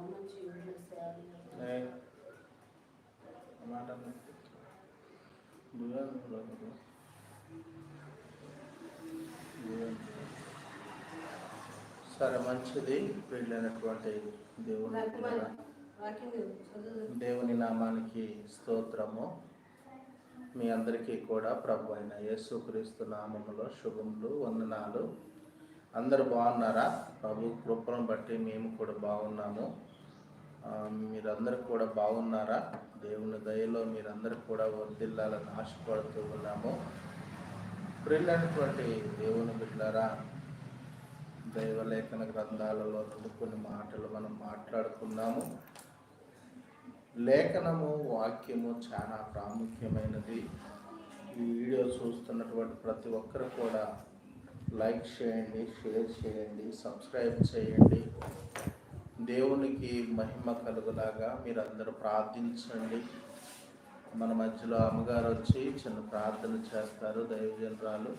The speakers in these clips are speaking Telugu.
మంచి మాట. సరే మంచిది. వెళ్ళినటువంటి దేవుని దేవుని నామానికి స్తోత్రము. మీ అందరికీ కూడా ప్రభు అయిన యేసుక్రీస్తు నామములో శుభములు వందనాలు. అందరూ బాగున్నారా? ప్రభు కృపను బట్టి మేము కూడా బాగున్నాము. మీరందరూ కూడా బాగున్నారా? దేవుని దయలో మీరందరూ కూడా వర్దిల్లాలని ఆశపడుతూ ఉన్నాము. ప్రిల్లైనటువంటి దేవుని బిడ్డారా దైవలేఖన గ్రంథాలలో నుండి కొన్ని మాటలు మనం మాట్లాడుకున్నాము. లేఖనము వాక్యము చాలా ప్రాముఖ్యమైనది. ఈ వీడియో చూస్తున్నటువంటి ప్రతి ఒక్కరు కూడా లైక్ చేయండి షేర్ చేయండి సబ్స్క్రైబ్ చేయండి. దేవునికి మహిమ కలుగులాగా మీరు అందరూ ప్రార్థించండి. మన మధ్యలో అమ్మగారు వచ్చి చిన్న ప్రార్థన చేస్తారు దైవజనరాలు.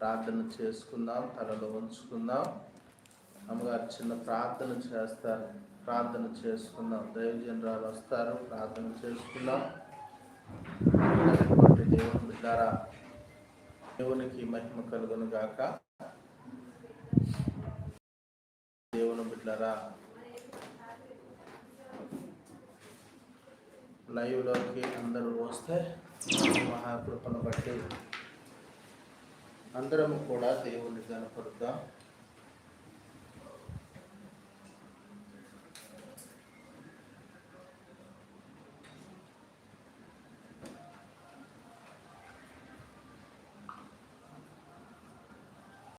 ప్రార్థన చేసుకుందాం తలలో ఉంచుకుందాం. అమ్మగారు చిన్న ప్రార్థన చేస్తారు ప్రార్థన చేసుకుందాం. దైవజనరాలు వస్తారు ప్రార్థన చేసుకుందాం. దేవుని బిడ్డారా దేవునికి మహిమ కలుగును గాక. దేవుని బిడ్డరా లైవ్లోకి అందరూ వస్తే మహాకృపను బట్టి అందరం కూడా దేవుని కనపడుద్దాం